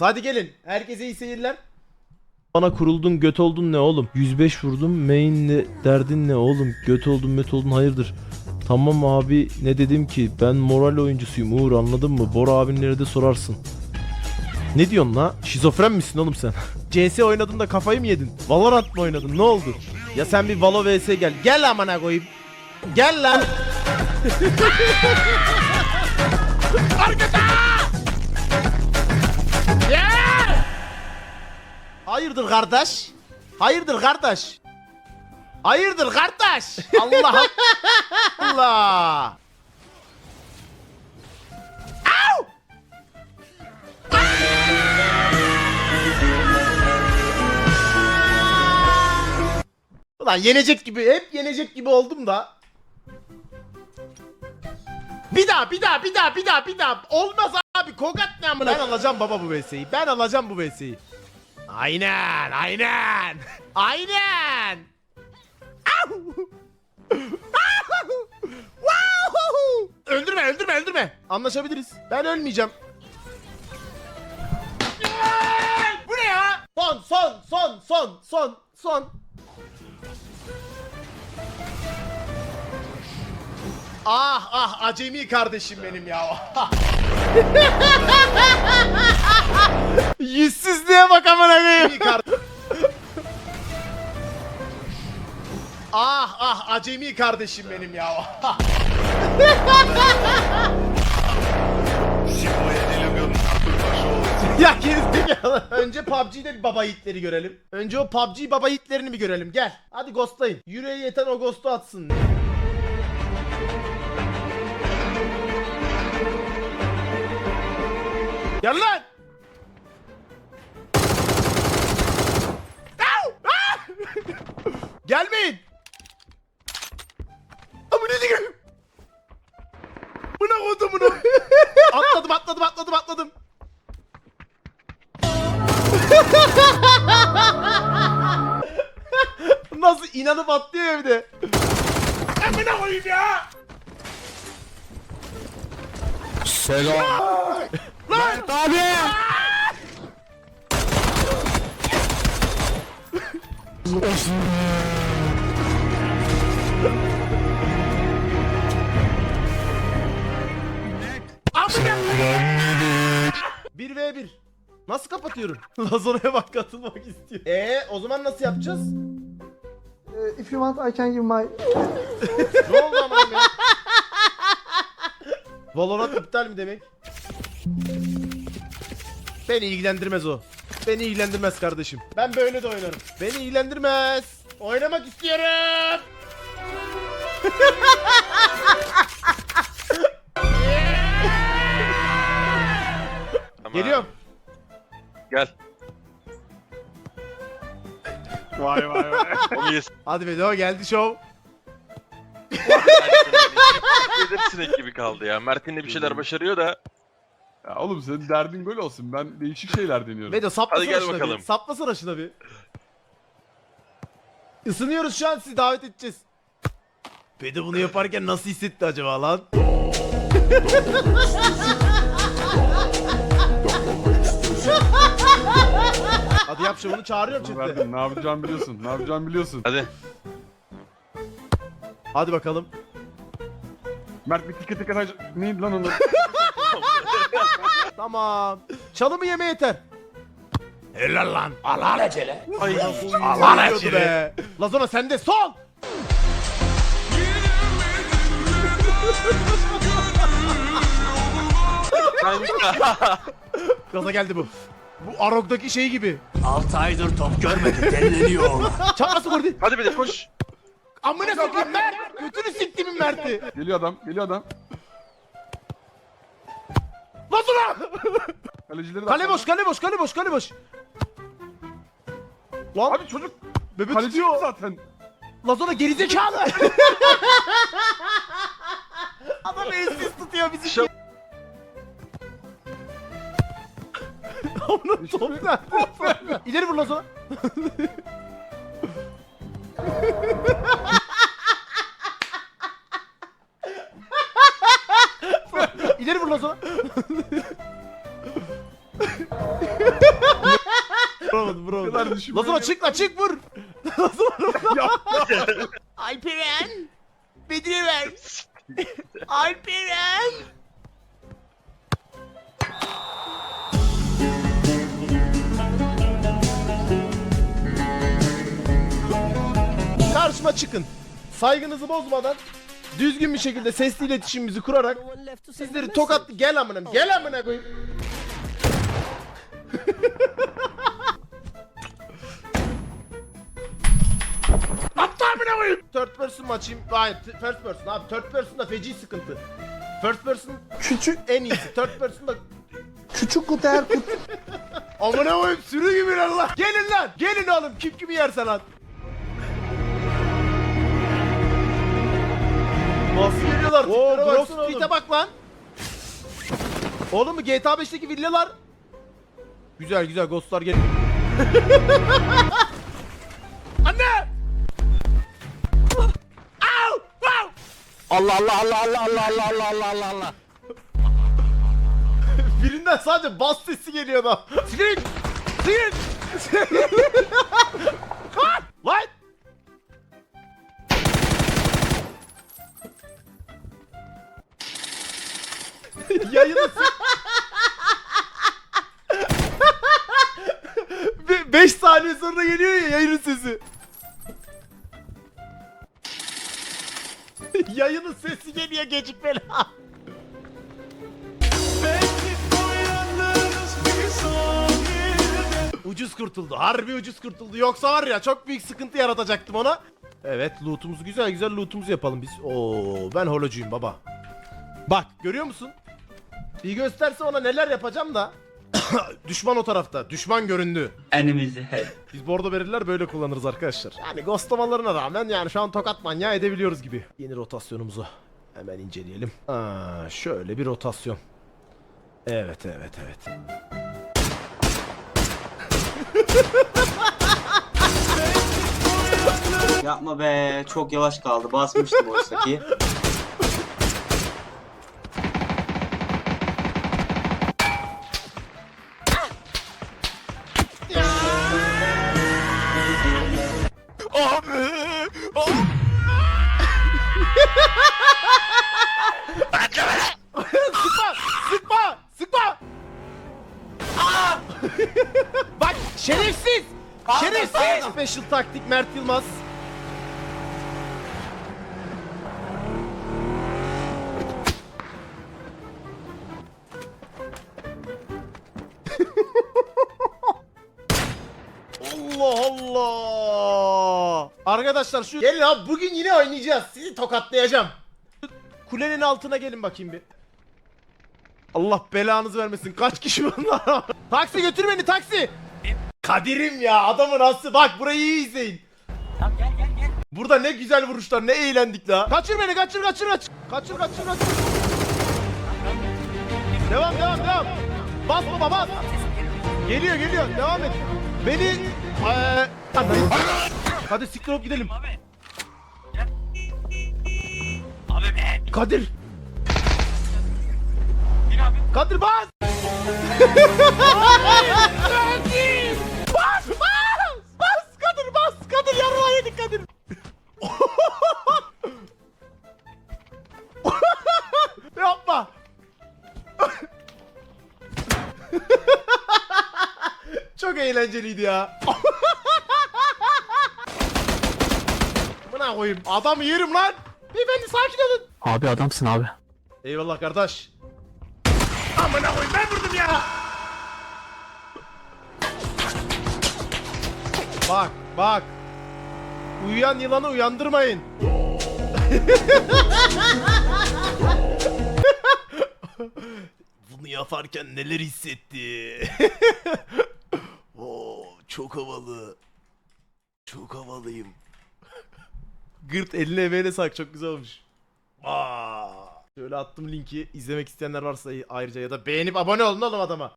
Hadi gelin. Herkese iyi seyirler. Bana kuruldun göt oldun ne oğlum? 105 vurdum main ne derdin ne oğlum? Göt oldun met oldun hayırdır? Tamam abi ne dedim ki ben moral oyuncusuyum Uğur anladın mı? Bora abinlere de sorarsın. Ne diyorsun la? Şizofren misin oğlum sen? CS oynadın da kafayı mı yedin? Valorant mı oynadın? Ne oldu? Ya sen bir Valo vs gel. Gel amına koyayım. Gel lan. Hayırdır kardeş? Hayırdır kardeş? Hayırdır kardeş? Allah Allah. Au! Ulan yenecek gibi hep yenecek gibi oldum da. Bir daha bir daha bir daha bir daha bir daha olmaz abi Kogat ne amına Ben alacağım baba bu VS'yi ben alacağım bu VS'yi Aynen aynen. Aynen! Öldürme öldürme öldürme. Anlaşabiliriz. Ben ölmeyeceğim. Bu ne ya? Son son son son son son. Ah ah acemi kardeşim benim ya. Yüzsüzlüğe bak amına koyayım. ah ah acemi kardeşim benim ya. ya gerizekalı. Önce PUBG'de bir baba yiğitleri görelim. Önce o PUBG baba yiğitlerini bir görelim. Gel. Hadi ghostlayın. Yüreği yeten o ghostu atsın. Gel lan! Gelmeyin! Amına diyeyim! Buna koydum bunu. atladım atladım atladım atladım. Nasıl inanıp atlıyor evde. Amına koyayım ya! Selam. Lan! Abi. Amına 1v1. Nasıl kapatıyorum? Lazona'ya bak katılmak istiyor. Ee, o zaman nasıl yapacağız? Uh, if you want, I can give my. Ne oldu amına ya? Valorant iptal mi demek? Beni ilgilendirmez o. Beni ilgilendirmez kardeşim. Ben böyle de oynarım. Beni ilgilendirmez. Oynamak istiyorum. Tamam. Geliyorum. Gel. Vay vay vay. Onu yesin. Hadi Bedo geldi show. Nedir sinek gibi kaldı ya. Mert'in de bir şeyler başarıyor da. Ya oğlum senin derdin böyle olsun. Ben değişik şeyler deniyorum. Bedo saplasana Hadi gel şuna bakalım. bir. Saplasana şuna bir. Isınıyoruz şu an sizi davet edeceğiz. Bedo bunu yaparken nasıl hissetti acaba lan? Hadi yap şovunu çağırıyorum Bunu chat'te. verdin. Ne yapacağımı biliyorsun. Ne yapacağımı biliyorsun. Hadi. Hadi bakalım. Mert bir tıkı tıkı taş... Neydi lan onu? Tamam. Çalımı yeme yeter. Helal lan. Allah acele. Ay. Allah acele. Lazona sende sol. Kanka. Gaza geldi bu. Bu Arok'taki şey gibi. 6 aydır top görmedi delleniyor oğlan. Çapması değil. Hadi bir de koş. Amına sokayım Mert. Götünü siktimin Mert'i. geliyor adam. Geliyor adam. Lazona. Kalecileri de... Kale boş, kale boş, kale boş, kale boş. Lan Abi çocuk bebe kaleci tutuyor. zaten. Lazona gerizekalı. Adam elsiz tutuyor bizi. Şap- Onun top nerede? İleri vur Lazona. İleri vur Lazona. Vuramadım vuramadım. kadar düşünmeye Lazona çık lan çık vur. Alperen. Bedri ver. Alperen. Karşıma çıkın. Saygınızı bozmadan düzgün bir şekilde sesli iletişimimizi kurarak sizleri tokat gel amına gel amına koyayım. Aptal amına koyayım. Third person mı açayım? Hayır first person abi. Third person da feci sıkıntı. First person Küçük en iyisi. Third person da küçük kutu her kutu. amına koyayım sürü gibi lan. Gelin lan. Gelin oğlum kim kimi yerse lan. Nasıl geliyorlar? Oo, Grove Street'e bak lan. Oğlum bu GTA 5'teki villalar. Güzel güzel ghostlar gel. Anne! Au! Au! Allah Allah Allah Allah Allah Allah Allah Allah Allah Allah. Birinden sadece bas sesi geliyor da. Sikir! Sikir! Kaç! Lan! Yayını Be 5 saniye sonra geliyor ya yayının sesi. yayının sesi geliyor gecikmeli. ucuz kurtuldu. Harbi ucuz kurtuldu. Yoksa var ya çok büyük sıkıntı yaratacaktım ona. Evet lootumuzu güzel güzel lootumuzu yapalım biz. Oo ben holocuyum baba. Bak görüyor musun? Bir gösterse ona neler yapacağım da. Düşman o tarafta. Düşman göründü. Ahead. Biz bordo belirler böyle kullanırız arkadaşlar. Yani ghostlamalarına rağmen yani şu an tokat manyağı edebiliyoruz gibi. Yeni rotasyonumuzu hemen inceleyelim. Aa, şöyle bir rotasyon. Evet evet evet. Yapma be çok yavaş kaldı basmıştım oysa ki. Şerefsiz! Şerefsiz! Special taktik Mert Yılmaz. Allah Allah. Arkadaşlar şu gelin abi bugün yine oynayacağız. Sizi tokatlayacağım. Kulenin altına gelin bakayım bir. Allah belanızı vermesin. Kaç kişi bunlar? taksi götür beni taksi. Kadir'im ya adamın aslı. Bak burayı iyi izleyin. Burada ne güzel vuruşlar ne eğlendik la. Kaçır beni kaçır kaçır kaçır. Kaçır kaçır kaçır. Devam devam devam. Bas baba bas. Geliyor geliyor devam et. Beni Hadi siktir olup gidelim. Abi be. Kadir. Kadir bas. bas eğlenceliydi ya. Buna koyayım. Adam yerim lan. Beyefendi sakin olun. Abi adamsın abi. Eyvallah kardeş. Amına koyayım ben vurdum ya. Bak bak. Uyuyan yılanı uyandırmayın. Bunu yaparken neler hissetti. Çok havalı. Çok havalıyım. Gırt eline emeğine sak çok güzel olmuş. Aa. Şöyle attım linki izlemek isteyenler varsa ayrıca ya da beğenip abone olun oğlum adama.